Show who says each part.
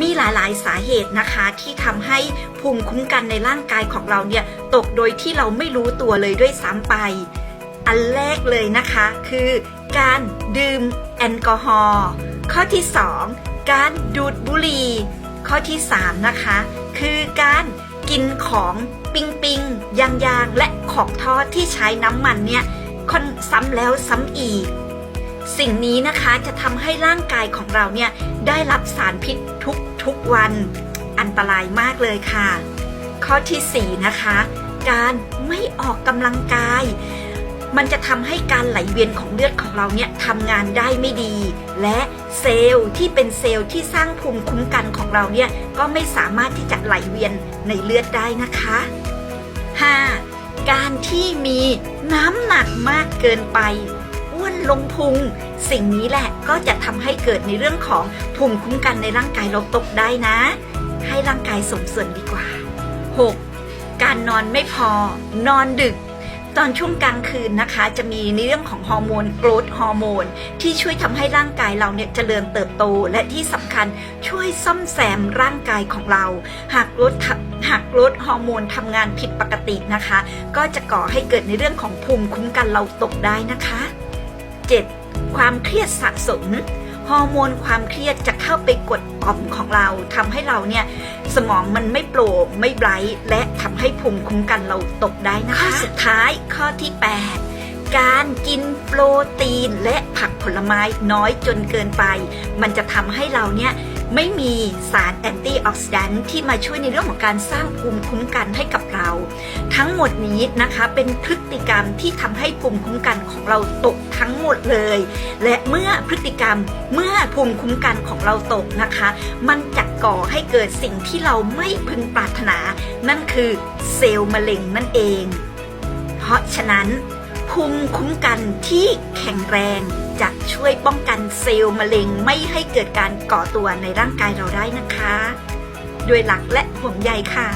Speaker 1: มีหลาย ๆ สาเหตุนะคะที่ทำให้ภูมิคุ้มกันในร่างกายของเราเนี่ยตกโดยที่เราไม่รู้ตัวเลยด้วยซ้ำไป อันแรกเลยนะคะ คือการดื่มแอลกอฮอล์ข้อที่ 2 การดูดบุหรี่ข้อที่ 3 นะคะ คือการกินของปิงปิงยางยางและของทอดที่ใช้น้ำมันเนี่ยคนซ้ำแล้วซ้ำอีก สิ่งนี้นะคะจะทำให้ร่างกายของเราเนี่ยได้รับสารพิษทุกทุกวัน อันตรายมากเลยค่ะ ข้อทีสี่ 4 นะคะ การไม่ออกกำลังกาย มันจะทำให้การไหลเวียนของเลือดของเราเนี่ยทำงานได้ไม่ดี และเซลล์ที่เป็นเซลล์ที่สร้างภูมิคุ้มกันของเราเนี่ยก็ไม่สามารถที่จะไหลเวียนในเลือดได้นะคะ 5. การที่มีน้ำหนักมากเกินไป ลงพุง สิ่งนี้แหละก็จะทำให้เกิดในเรื่องของภูมิคุ้มกันในร่างกายเราตกได้นะ ให้ร่างกายสมส่วนดีกว่า 6. การนอนไม่พอนอนดึกตอนช่วงกลางคืนนะคะจะมีในเรื่องของฮอร์โมนโกรทฮอร์โมนที่ช่วยทำให้ร่างกายเราเนี่ยเจริญเติบโต และที่สำคัญช่วยซ่อมแซมร่างกายของเรา หากลดหากลดฮอร์โมนทำงานผิดปกตินะคะ ก็จะก่อให้เกิดในเรื่องของภูมิคุ้มกันเราตกได้นะคะ 7. ความเครียดสะสมฮอร์โมนความเครียดจะเข้าไปกดต่อมของเราทำให้เราเนี่ยสมองมันไม่โปร่งไม่ไบรท์และทำให้ภูมิคุ้มกันเราตกได้นะคะข้อสุดท้ายข้อที่ 8การกินโปรตีนและผักผลไม้น้อยจนเกินไป มันจะทำให้เราเนี่ยไม่มีสารแอนตี้ออกซิแดนต์ที่มาช่วยในเรื่องของการสร้างภูมิคุ้มกันให้กับเรา ทั้งหมดนี้นะคะเป็นพฤติกรรมที่ทำให้ภูมิคุ้มกันของเราตกทั้งหมดเลย และเมื่อพฤติกรรมเมื่อภูมิคุ้มกันของเราตกนะคะ มันจะก่อให้เกิดสิ่งที่เราไม่พึงปรารถนา นั่นคือเซลล์มะเร็งนั่นเอง เพราะฉะนั้นภูมิคุ้มกันที่แข็งแรงจะช่วยป้องกันเซลล์มะเร็งไม่ให้เกิดการก่อตัวในร่างกายเราได้นะคะ ด้วยหลักและห่วงใยค่ะ